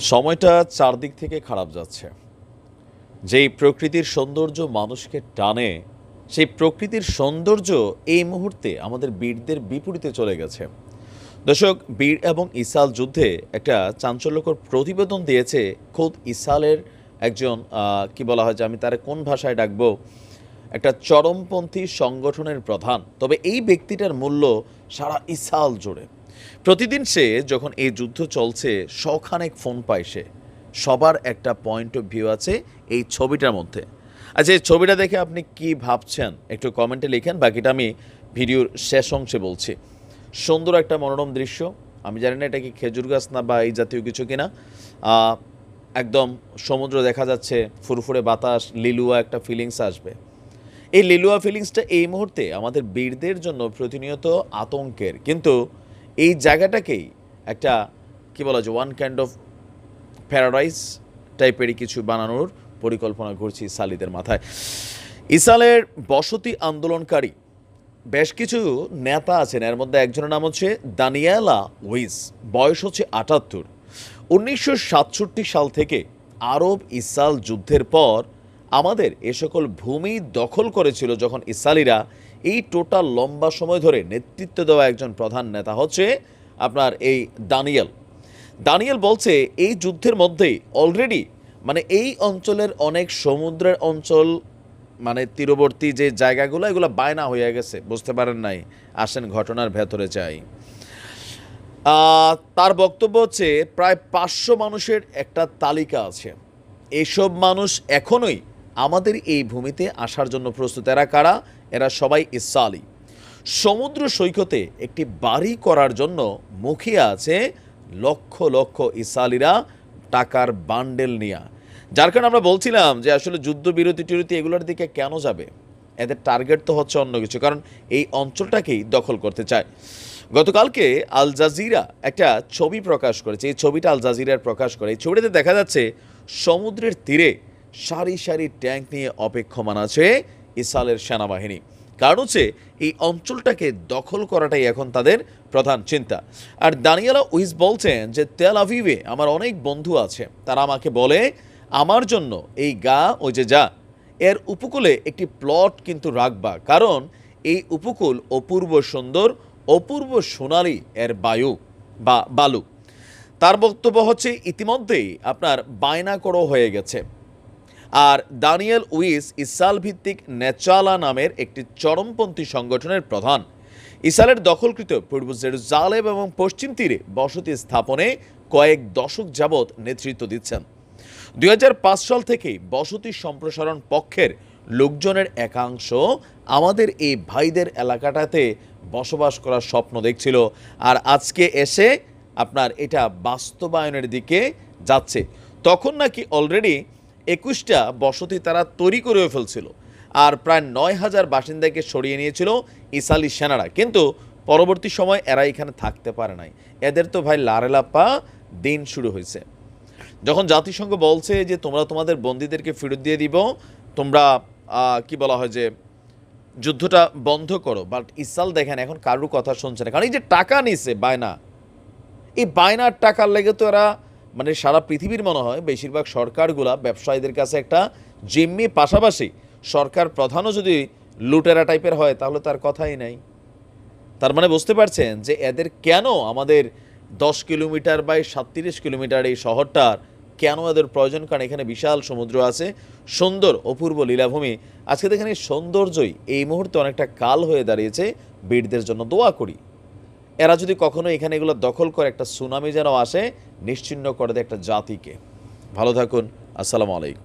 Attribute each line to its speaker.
Speaker 1: সময়টা চারদিক থেকে খারাপ যাচ্ছে। যেই প্রকৃতির সৌন্দর্য মানুষকে টানে, সেই প্রকৃতির সৌন্দর্য এই মুহূর্তে আমাদের বীরদের বিপরীতে চলে গেছে। দর্শক, বীর এবং ইসাল যুদ্ধে একটা চাঞ্চল্যকর প্রতিবেদন দিয়েছে খোদ ইসালের একজন কি বলা হয় যে আমি তার কোন ভাষায় ডাকবো? একটা চরমপন্থী সংগঠনের প্রধান। তবে এই ব্যক্তিটার মূল্য সারা ইসাল জুড়ে। প্রতিদিন সে যখন এই যুদ্ধ চলছে, শখানেক ফোন পায় সে। সবার একটা পয়েন্ট অফ ভিউ আছে এই ছবিটার মধ্যে। আচ্ছা এই ছবিটা দেখে আপনি কি ভাবছেন? একটু কমেন্টে লিখেন, বাকিটা আমি ভিডিওর শেষ অংশে বলছি। সুন্দর একটা মনোরম দৃশ্য। আমি জানি না এটা কি খেজুর গাছ না বা এই জাতীয় কিছু কিনা। একদম সমুদ্র দেখা যাচ্ছে, ফুরফুরে বাতাস, লিলুয়া একটা ফিলিংস আসবে। এই লিলুয়া ফিলিংসটা এই মুহূর্তে আমাদের বীরদের জন্য প্রতিনিয়ত আতঙ্কের। কিন্তু এই জায়গাটাকেই একটা, কি বলা যায় ওয়ান কাইন্ড অফ প্যারাডাইস টাইপেরই কিছু বানানোর পরিকল্পনা করছি ইসালিদের মাথায়। ইসালের বসতি আন্দোলনকারী বেশ কিছু নেতা আছেন, এর মধ্যে একজনের নাম হচ্ছে দানিয়েলা উইস, বয়স হচ্ছে আটাত্তর। উনিশশো সাল থেকে আরব ইসাল যুদ্ধের পর আমাদের এ সকল ভূমি দখল করেছিল যখন ইসালিরা এই টোটাল লম্বা সময় ধরে নেতৃত্ব দেওয়া একজন প্রধান নেতা হচ্ছে আপনার এই দানিয়েল। দানিয়েল বলছে, এই যুদ্ধের মধ্যেই অলরেডি মানে এই অঞ্চলের অনেক সমুদ্রের অঞ্চল মানে তীরবর্তী যে জায়গাগুলো, এগুলো বায়না হয়ে গেছে। বুঝতে পারেন নাই? আসেন ঘটনার ভেতরে যাই। তার বক্তব্য হচ্ছে, প্রায় পাঁচশো মানুষের একটা তালিকা আছে। এসব মানুষ এখনোই আমাদের এই ভূমিতে আসার জন্য প্রস্তুত এরা কারা? এরা সবাই ইসালি সমুদ্র সৈকতে একটি বাড়ি করার জন্য মুখিয়ে আছে লক্ষ লক্ষ ইসালিরা টাকার বান্ডেল নিয়ে। যার কারণে আমরা বলছিলাম যে আসলে যুদ্ধবিরতি টিরতি এগুলোর দিকে কেন যাবে? এদের টার্গেট তো হচ্ছে অন্য কিছু, কারণ এই অঞ্চলটাকেই দখল করতে চায়। গতকালকে আল জাজিরা একটা ছবি প্রকাশ করেছে। এই ছবিটা আল জাজিরার প্রকাশ করে। এই ছবিটাতে দেখা যাচ্ছে সমুদ্রের তীরে সারি সারি ট্যাঙ্ক নিয়ে অপেক্ষমান আছে ইসরায়েলের সেনাবাহিনী। কারণ হচ্ছে, এই অঞ্চলটাকে দখল করাটাই এখন তাদের প্রধান চিন্তা। আর দানিয়ালা উইস বলছেন যে, তেল আভিভে আমার অনেক বন্ধু আছে। তারা আমাকে বলে, আমার জন্য এই গা ওই যে যা। এর উপকূলে একটি প্লট কিন্তু রাখবা। কারণ এই উপকূল অপূর্ব সুন্দর, অপূর্ব সোনালি এর বায়ু বা বালু। তার বক্তব্য হচ্ছে, ইতিমধ্যেই আপনার বায়না করো হয়ে গেছে। আর দানিয়েল উইস ইসাল ভিত্তিক নেচালা নামের একটি চরমপন্থী সংগঠনের প্রধান। ইসালের দখলকৃত পূর্ব জেরুজালেম এবং পশ্চিম তীরে বসতি স্থাপনে কয়েক দশক যাবৎ নেতৃত্ব দিচ্ছেন। দুই হাজার পাঁচ সাল থেকেই বসতি সম্প্রসারণ পক্ষের লোকজনের একাংশ আমাদের এই ভাইদের এলাকাটাতে বসবাস করার স্বপ্ন দেখছিল। আর আজকে এসে আপনার এটা বাস্তবায়নের দিকে যাচ্ছে। তখন নাকি অলরেডি একুশটা বসতি তারা তৈরি করেও ফেলছিল। আর প্রায় নয় হাজার বাসিন্দাকে সরিয়ে নিয়েছিল ইসালি সেনারা। কিন্তু পরবর্তী সময় এরা এখানে থাকতে পারে নাই। এদের তো ভাই লারেলাপা দিন শুরু হয়েছে। যখন জাতিসংঘ বলছে যে, তোমরা তোমাদের বন্দীদেরকে ফেরত দিয়ে দিব, তোমরা কি বলা হয় যে, যুদ্ধটা বন্ধ করো। বাট ইসাল দেখেন, এখন কারুর কথা শুনছে না। কারণ এই যে টাকা নিছে, বায়না, এই বায়নার টাকার লেগে তো এরা মানে সারা পৃথিবীর মনে হয় বেশিরভাগ সরকারগুলা ব্যবসায়ীদের কাছে একটা জিম্মি পাশাপাশি সরকার প্রধানও যদি লুটেরা টাইপের হয়, তাহলে তার কথাই নাই। তার মানে বুঝতে পারছেন যে এদের কেন আমাদের দশ কিলোমিটার বাই সাতত্রিশ কিলোমিটার এই শহরটার কেন এদের প্রয়োজন? কারণ এখানে বিশাল সমুদ্র আছে, সুন্দর, অপূর্ব লীলাভূমি। আজকে দেখেন এই সৌন্দর্যই এই মুহূর্তে অনেকটা কাল হয়ে দাঁড়িয়েছে। বীরদের জন্য দোয়া করি। এরা যদি কখনো এখানে এগুলো দখল করে একটা সুনামি যেন আসে, নিশ্চিন্ন করে দেয় একটা জাতিকে। ভালো থাকুন, আসসালামু আলাইকুম।